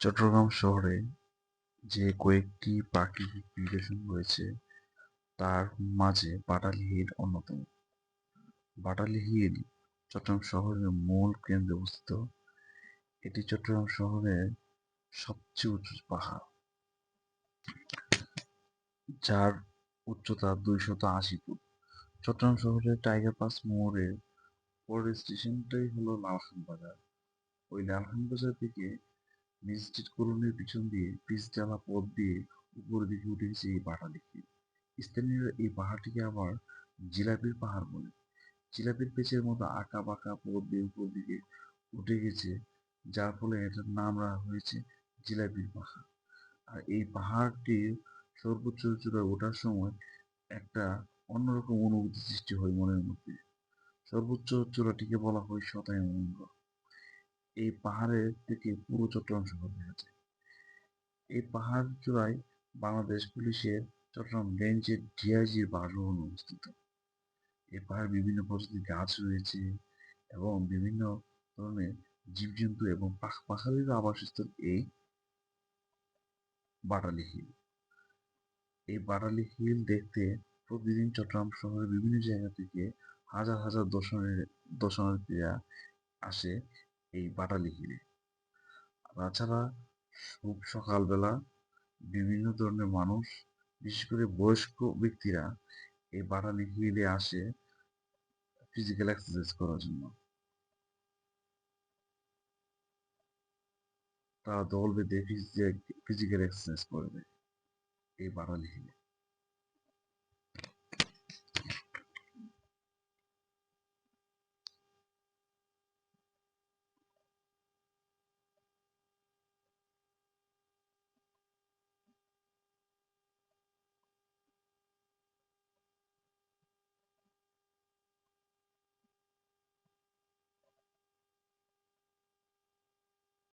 চট্টগ্রাম শহরে যে কয়েকটি প্রাকৃতিক নিদর্শন রয়েছে, তার মাঝে বাটালি হিল অন্যতম। বাটালি হিল চট্টগ্রাম শহরের মূল কেন্দ্রে অবস্থিত। এটি চট্টগ্রাম শহরের সবচেয়ে উঁচু পাহাড়, যার উচ্চতা দুইশত আশি ফুট। চট্টগ্রাম শহরের টাইগার পাস মোড়ের পরের স্টেশনটাই হলো লালখান বাজার। ওই লালখান বাজার থেকে ম্যাজিস্ট্রেট কলোনির পিছন দিয়ে পিচঢালা পথ দিয়ে উপরের দিকে উঠে গেছে এই পাহাড়টি স্থানীয়রা এই পাহাড়টিকে আবার জিলাপির পাহাড় বলে। জিলাপির পেঁচের মতো আঁকা বাঁকা পথ দিয়ে উপর দিকে উঠে গেছে, যার ফলে এটার নাম রাখা হয়েছে জিলাপির পাহাড়। আর এই পাহাড়টির সর্বোচ্চ চূড়ায় ওঠার সময় একটা অন্যরকম অনুভূতি সৃষ্টি হয় মনের মধ্যে। সর্বোচ্চ চূড়াটিকে বলা হয় শতায়ু এই পাহাড়ের থেকে পুরো চট্টগ্রাম শহর দেখা যায়। এই পাহাড় চূড়ায় বাংলাদেশ পুলিশের চট্টগ্রাম রেঞ্জের ডিআইজির বাসভবন অবস্থিত। এই পাহাড়ে বিভিন্ন প্রজাতির গাছ রয়েছে এবং বিভিন্ন ধরনের জীবজন্তু এবং পাখালির আবাসস্থল এই বাটালি হিল। এই বাটালি হিল দেখতে প্রতিদিন চট্টগ্রাম শহরের বিভিন্ন জায়গা থেকে হাজার হাজার দর্শনের, দর্শনার্থীরা আসে এই বাটালি হিলে তাছাড়া খুব সকালবেলা বিভিন্ন ধরনের মানুষ, বিশেষ করে বয়স্ক ব্যক্তিরা এই বাটালি হিলে আসে ফিজিক্যাল এক্সারসাইজ করার জন্য। তারা দল বেঁধে ফিজিক্যাল এক্সারসাইজ করবে এই বাটালি হিলে